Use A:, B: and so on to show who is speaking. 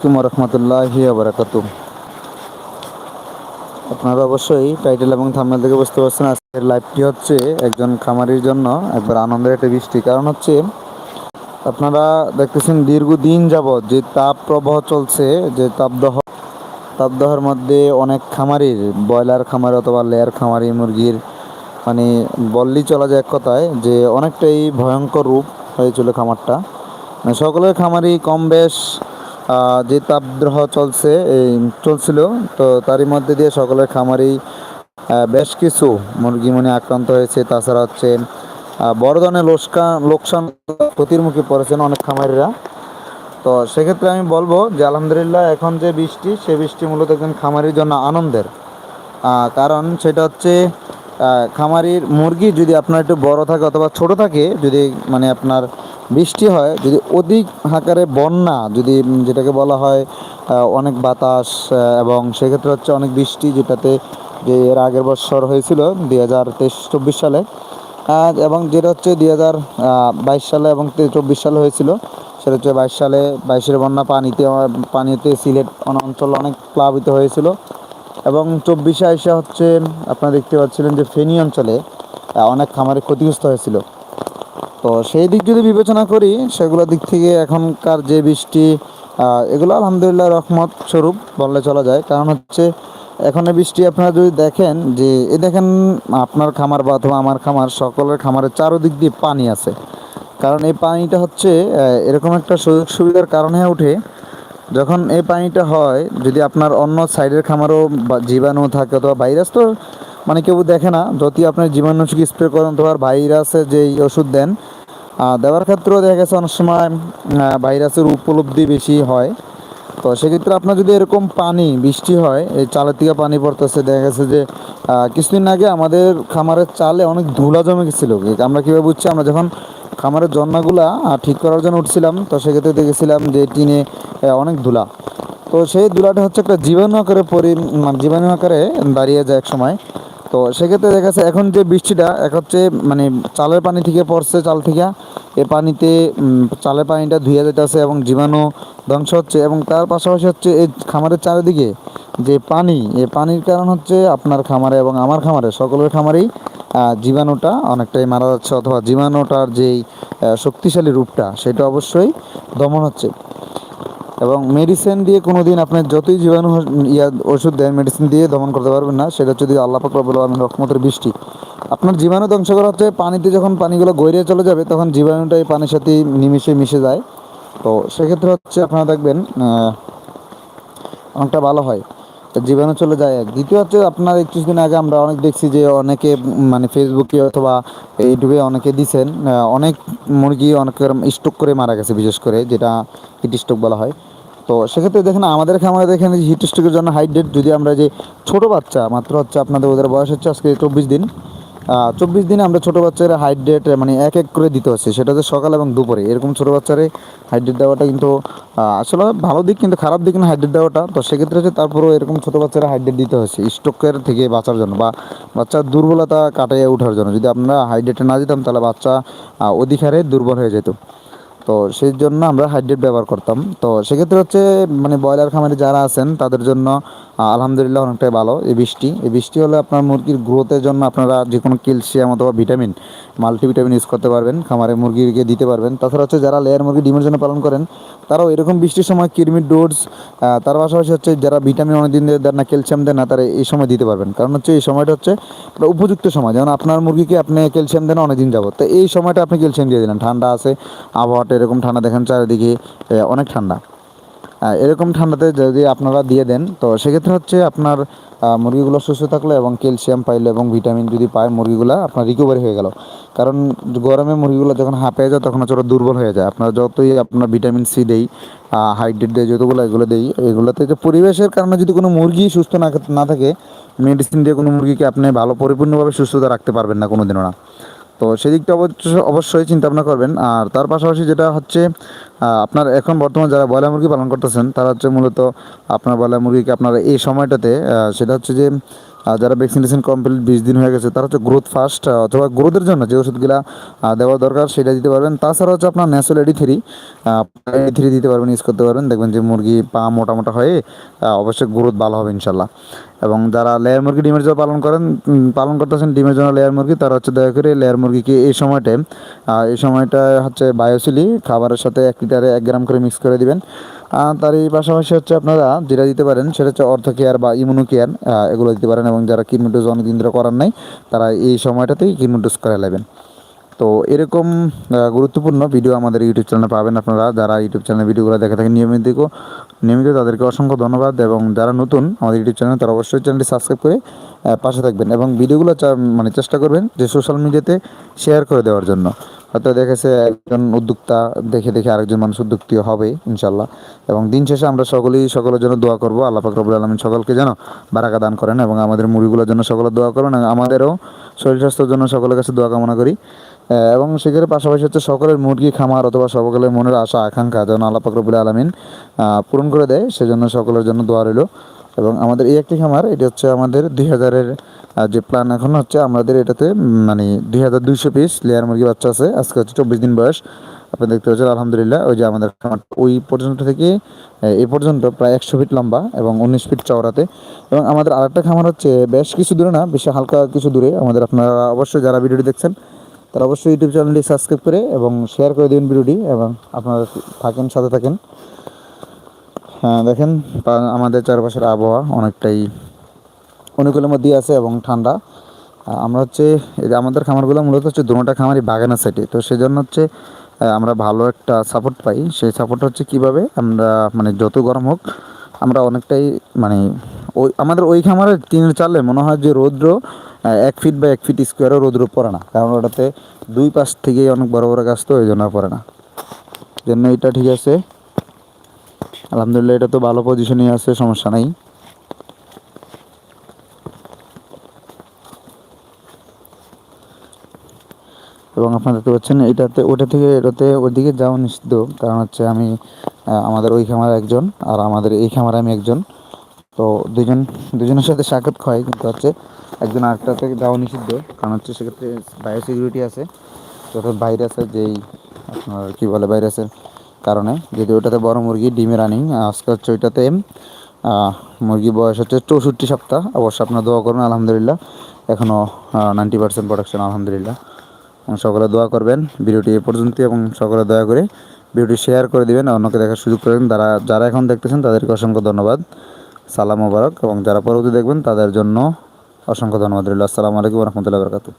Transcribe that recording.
A: আসসালামু রহমতুল্লাহি বারাকাতু আপনারা অবশ্যই টাইটেল এবং থাম্বনেল থেকে বুঝতে পারছেন, আজকের লাইভটি হচ্ছে একজন খামারির জন্য একবার আনন্দের একটা বৃষ্টি। কারণ হচ্ছে, আপনারা দেখতেছেন দীর্ঘদিন যাবৎ যে তাপ প্রবাহ চলছে, যে তাপদাহ, তাপদাহের মধ্যে অনেক খামারির, ব্রয়লার খামার অথবা লেয়ার খামারি, মুরগির মানে বললেই চলা যায় এক কথায় যে অনেকটাই ভয়ঙ্কর রূপ হয়েছিল খামারটা। মানে সকলের খামারই কম বেশ যে তাপদ্রহ চলছে, এই চলছিল, তো তারই মধ্যে দিয়ে সকলের খামারেই বেশ কিছু মুরগি মনে আক্রান্ত হয়েছে। তাছাড়া হচ্ছে বড় ধরনের লোকসান লোকসান ক্ষতির মুখে পড়েছেন অনেক খামারিরা। তো সেক্ষেত্রে আমি বলব যে, আলহামদুলিল্লাহ, এখন যে বৃষ্টি, সে বৃষ্টি মূলত একজন খামারির জন্য আনন্দের। কারণ সেটা হচ্ছে খামারির মুরগি যদি আপনার একটু বড় থাকে অথবা ছোট থাকে, যদি মানে আপনার বৃষ্টি হয়, যদি অধিক আকারে বন্যা, যদি যেটাকে বলা হয় অনেক বাতাস এবং সেক্ষেত্রে হচ্ছে অনেক বৃষ্টি, যেটাতে যে এর আগের বছর হয়েছিল, দুই হাজার তেইশ চব্বিশ সালে এবং যেটা হচ্ছে দুই হাজার বাইশ সালে এবং চব্বিশ সালে হয়েছিল, সেটা হচ্ছে বাইশ সালে বাইশের বন্যা পানিতে পানিতে সিলেট অঞ্চল অনেক প্লাবিত হয়েছিল। এবং চব্বিশে আইসা হচ্ছে, আপনারা দেখতে পাচ্ছিলেন যে ফেনী অঞ্চলে অনেক খামারে ক্ষতিগ্রস্ত হয়েছিল। তো সেই দিক যদি বিবেচনা করি সেগুলোর দিক থেকে এখনকার যে বৃষ্টি এগুলো আলহামদুলিল্লাহ রহমত স্বরূপ বললে চলা যায়। কারণ হচ্ছে, এখনের বৃষ্টি আপনারা যদি দেখেন, যে এ দেখেন আপনার খামার বা অথবা আমার খামার, সকলের খামারের চারোদিক দিয়ে পানি আছে। কারণ এই পানিটা হচ্ছে এরকম একটা সুযোগ সুবিধার কারণে ওঠে যখন এই পানিটা হয়, যদি আপনার অন্য সাইডের খামারও জীবাণু থাকে অথবা ভাইরাস তো মানে কেউ দেখে না, যদি আপনি জীবাণুনাশক স্প্রে করেন অথবা ভাইরাসের যেই ওষুধ দেন দেওয়ার ক্ষেত্রেও দেখা গেছে অনেক সময় ভাইরাসের উপলব্ধি বেশি হয়। তো সেক্ষেত্রে আপনার যদি এরকম পানি, বৃষ্টি হয়, এই চালের থেকে পানি পড়তেছে, দেখা গেছে যে কিছুদিন আগে আমাদের খামারের চালে অনেক ধুলা জমে গেছিল। আমরা কীভাবে বুঝছি? আমরা যখন খামারের জন্নাগুলা আহ, ঠিক করার জন্য উঠছিলাম। তো সেক্ষেত্রে দেখেছিলাম যে টিনে অনেক ধুলা। তো সেই ধুলাটা হচ্ছে একটা জীবাণু আকারে পরি মানে জীবাণু আকারে দাঁড়িয়ে যায় এক সময় তো সেক্ষেত্রে দেখা যাচ্ছে এখন যে বৃষ্টিটা এক হচ্ছে মানে চালের পানি থেকে পড়ছে চাল থেকে। এ পানিতে চালের পানিটা ধুয়ে যেতেছে এবং জীবাণু ধ্বংস হচ্ছে এবং তার পাশাপাশি হচ্ছে এই খামারের চারিদিকে যে পানি এই পানির কারণ হচ্ছে আপনার খামারে এবং আমার খামারে সকলের খামারেই জীবাণুটা অনেকটাই মারা যাচ্ছে অথবা জীবাণুটার যেই শক্তিশালী রূপটা, সেটা অবশ্যই দমন হচ্ছে। এবং মেডিসিন দিয়ে কোনো দিন আপনি যতই জীবাণু ইয়া, ওষুধ দেন মেডিসিন দিয়ে দমন করতে পারবেন না। সেটা যদি আল্লাহ পাক রব্বুল আলামিন রহমতের বৃষ্টি। আপনার জীবাণু ধ্বংস করা হচ্ছে, পানিতে যখন পানিগুলো গড়িয়ে চলে যাবে, তখন জীবাণুটা এই পানির সাথে নিমিশে মিশে যায়। তো সেক্ষেত্রে হচ্ছে আপনারা দেখবেন অনেকটা ভালো হয়। জীবাণু চলে যায় এক। দ্বিতীয় হচ্ছে আপনার কিছুদিন আগে আমরা অনেক দেখছি যে অনেকে মানে ফেসবুকে অথবা ইউটিউবে অনেকে দিচ্ছেন অনেক মুরগি অনেকের স্টক করে মারা গেছে, বিশেষ করে, যেটা হিট স্টোক বলা হয়। তো সেক্ষেত্রে দেখেন, আমাদের খামারে দেখেন হিট স্ট্রোকের জন্য হাইড্রেট যদি আমরা যে ছোট বাচ্চা, মাত্র হচ্ছে আপনাদের ওদের বয়স হচ্ছে আজকে চব্বিশ দিন চব্বিশ দিনে আমরা ছোটো বাচ্চারা হাইড্রেট মানে এক এক করে দিতে হচ্ছে সেটা হচ্ছে সকাল এবং দুপুরে। এরকম ছোটো বাচ্চারে হাইড্রেট দেওয়াটা কিন্তু আসলে ভালো দিক কিন্তু খারাপ দিক না হাইড্রেট দেওয়াটা। তো সেক্ষেত্রে হচ্ছে তারপরেও এরকম ছোটো বাচ্চারা হাইড্রেট দিতে হচ্ছে স্ট্রোকের থেকে বাঁচার জন্য বা বাচ্চার দুর্বলতা কাটিয়ে ওঠার জন্য। যদি আমরা হাইড্রেটে না দিতাম তাহলে বাচ্চা আহ, অধিক হারে দুর্বল হয়ে যেত। তো সেই জন্য আমরা হাইড্রেট ব্যবহার করতাম। তো সেক্ষেত্রে হচ্ছে মানে ব্রয়লার খামারে যারা আছেন তাদের জন্য আলহামদুলিল্লাহ অনেকটাই ভালো। এই বৃষ্টি এই বৃষ্টি হলে আপনার মুরগির গ্রোথের জন্য আপনারা যে কোনো ক্যালসিয়াম অথবা ভিটামিন, মাল্টিভিটামিন ইউজ করতে পারবেন, খামারে মুরগিকে দিতে পারবেন। তাছাড়া হচ্ছে যারা লেয়ার মুরগি ডিমের জন্য পালন করেন, তারাও এরকম বৃষ্টির সময় কিরমির ডোজ তার পাশাপাশি হচ্ছে যারা ভিটামিন অনেকদিন ধরে দেন না, ক্যালসিয়াম দেন না, তারা এই সময় দিতে পারবেন। কারণ হচ্ছে এই সময়টা হচ্ছে উপযুক্ত সময়। যেমন আপনার মুরগিকে আপনি ক্যালসিয়াম দেন অনেকদিন যাবত তো এই সময়টা আপনি ক্যালসিয়াম দিয়ে দিলেন। ঠান্ডা আছে, আবহাওয়াটা এরকম ঠান্ডা, দেখেন চারিদিকে অনেক ঠান্ডা। এরকম ঠান্ডাতে যদি আপনারা দিয়ে দেন, তো সেক্ষেত্রে হচ্ছে আপনার মুরগিগুলো সুস্থ থাকল এবং ক্যালসিয়াম পাইলো এবং ভিটামিন যদি পায় মুরগিগুলো, আপনার রিকভারি হয়ে গেল। কারণ গরমে মুরগিগুলো যখন হাঁপে যায়, তখন হচ্ছে দুর্বল হয়ে যায়। আপনার যতই আপনার ভিটামিন সি দেই হাইড্রেট দেয় যতগুলো এগুলো দেই, এগুলোতে যে পরিবেশের কারণে যদি কোনো মুরগি সুস্থ না না থাকে মেডিসিন দিয়ে কোনো মুরগিকে আপনি ভালো পরিপূর্ণভাবে সুস্থতা রাখতে পারবেন না কোনো দিনও না। তো সেদিকটা অবশ্য, অবশ্যই চিন্তা ভাবনা করবেন। আর তার পাশাপাশি যেটা হচ্ছে আপনার এখন বর্তমান যারা ব্রয়লার মুরগি পালন করতেছেন, তারা হচ্ছে মূলত আপনার ব্রয়লার মুরগিকে আপনার এই সময়টাতে সেটা হচ্ছে যে আর যারা ভ্যাকসিনেশন কমপ্লিট বিশ দিন হয়ে গেছে, তারা হচ্ছে গ্রোথ ফাস্ট অথবা গ্রোথের জন্য যে ওষুধগুলো দেওয়া দরকার সেটা দিতে পারবেন। তাছাড়া হচ্ছে আপনার ন্যাসোল এডি থ্রি এডি থ্রি দিতে পারবেন ইউজ করতে পারবেন। দেখবেন যে মুরগি পা মোটা মোটা হয়ে অবশ্যই গ্রোথ ভালো হবে ইনশাল্লাহ। এবং যারা লেয়ার মুরগি ডিমের জন্য পালন করেন পালন করতেছেন ডিমের জন্য লেয়ার মুরগি, তারা হচ্ছে দয়া করে লেয়ার মুরগিকে এই সময়টায় এই সময়টা হচ্ছে বায়োসিলি খাবারের সাথে এক লিটারে এক গ্রাম করে মিক্স করে দিবেন। তার এই পাশাপাশি হচ্ছে আপনারা যেটা দিতে পারেন, সেটা হচ্ছে অর্থ কেয়ার বা ইমিউনো কেয়ার এগুলো দিতে পারেন। এবং যারা কিডনি ডোজ অনেকদিন ধরে করার নাই, তারা এই সময়টাতেই কিডনি ডোজ করে নেবেন। তো এরকম গুরুত্বপূর্ণ ভিডিও আমাদের ইউটিউব চ্যানেলে পাবেন আপনারা। যারা ইউটিউব চ্যানেলে ভিডিওগুলো দেখে থাকেন নিয়মিত নিয়মিত তাদেরকে অসংখ্য ধন্যবাদ এবং যারা নতুন আমাদের ইউটিউব চ্যানেল, তারা অবশ্যই চ্যানেলটি সাবস্ক্রাইব করে পাশে থাকবেন এবং ভিডিওগুলো মানে চেষ্টা করবেন যে সোশ্যাল মিডিয়াতে শেয়ার করে দেওয়ার জন্য। হয়তো দেখেছে একজন উদ্যোক্তা, দেখে দেখে আরেকজন মানুষ উদ্যোক্তি হবে ইনশাল্লাহ এবং দিন শেষে আমরা সকলেই, সকলের জন্য দোয়া করব। আল্লাহ পাক রব্বুল আলমিন সকলকে যেন বারাকা দান করেন এবং আমাদের মুড়িগুলোর জন্য সকলে দোয়া করেন আমাদেরও শরীর স্বাস্থ্যের জন্য সকলের কাছে দোয়া কামনা করি। এবং সেক্ষেত্রে পাশাপাশি হচ্ছে সকলের মুরগি, খামার অথবা সকলের মনের আশা, আকাঙ্ক্ষা যেন আল্লাহ পাক রব্বুল আলমিন পূরণ করে দেয়। সেজন্য সকলের জন্য দোয়া রইল। এবং আমাদের এই একটি খামার, এটি হচ্ছে আমাদের দুই হাজারের যে প্ল্যান এখন হচ্ছে, আমাদের এটাতে মানে দুই হাজার দুইশো পিস লেয়ার মুরগি বাচ্চা আছে। আজকে হচ্ছে চব্বিশ দিন বয়স। আপনি দেখতে পাচ্ছেন, আলহামদুলিল্লাহ, ওই যে আমাদের ওই পর্যন্ত থেকে এই পর্যন্ত প্রায় একশো ফিট লম্বা এবং উনিশ ফিট চওড়াতে। এবং আমাদের আরেকটা খামার হচ্ছে বেশ কিছু দূরে না, বেশি হালকা কিছু দূরে। আমাদের আপনারা অবশ্যই যারা ভিডিওটি দেখছেন, তারা অবশ্যই ইউটিউব চ্যানেলটি সাবস্ক্রাইব করে এবং শেয়ার করে দিন ভিডিওটি এবং আপনারা থাকেন, সাথে থাকেন। দেখেন আমাদের চারপাশের আবহাওয়া অনেকটাই অনুকূলের মধ্যেই আছে এবং ঠান্ডা। আমরা হচ্ছে আমাদের খামারগুলো মূলত হচ্ছে দুটোটা খামারই বাগানের সাইডে তো সেজন্য হচ্ছে আমরা ভালো একটা সাপোর্ট পাই। সেই সাপোর্ট হচ্ছে কীভাবে? আমরা মানে যত গরম হোক, আমরা অনেকটাই মানে ওই, আমাদের ওই খামারে টিনের চালে মনে হয় যে রৌদ্র এক ফিট বা এক ফিট স্কোয়ারও রৌদ্র পড়ে না। কারণ ওটাতে দুই পাশ থেকেই অনেক বড় বড় গাছ তো ওই জন্য পড়ে না। জন্য এটা ঠিক আছে। আলহামদুলিল্লাহ, এটা তো ভালো পজিশনেই আছে, সমস্যা নাই। এবং আপনারা দেখতে পাচ্ছেন, এটাতে, ওটা থেকে এটাতে ওইদিকে যাওয়া নিষিদ্ধ। কারণ হচ্ছে আমি আমাদের ওই খামারে একজন, আর আমাদের এই খামারে আমি একজন। তো দুজন দুজনের সাথে সাক্ষাৎ হয়, কিন্তু হচ্ছে একজন আরেকটাতে যাওয়া নিষিদ্ধ। কারণ হচ্ছে সেক্ষেত্রে বায়ো সিকিউরিটি আছে যত ভাইরাসের যেই আপনার কী বলে ভাইরাসের কারণে। যদি ওটাতে বড় মুরগি, ডিমে রানিং আজকে হচ্ছে ওইটাতে মুরগি বয়স হচ্ছে চৌষট্টি সপ্তাহ। অবশ্যই আপনার দোয়া করুন আলহামদুলিল্লাহ। এখনও নাইনটি পার্সেন্ট প্রোডাকশন আলহামদুলিল্লাহ। সকলে দোয়া করবেন ভিডিওটি এ পর্যন্ত এবং সকলে দয়া করে ভিডিওটি শেয়ার করে দিবেন, অন্যকে দেখার সুযোগ করবেন যারা যারা এখন দেখতেছেন, তাদেরকে অসংখ্য ধন্যবাদ। সালাম মোবারক। এবং যারা পরবর্তী দেখবেন, তাদের জন্য অসংখ্য ধন্যবাদ রইল। আসসালামু আলাইকুম রহমতুল্লাহ বরকাতু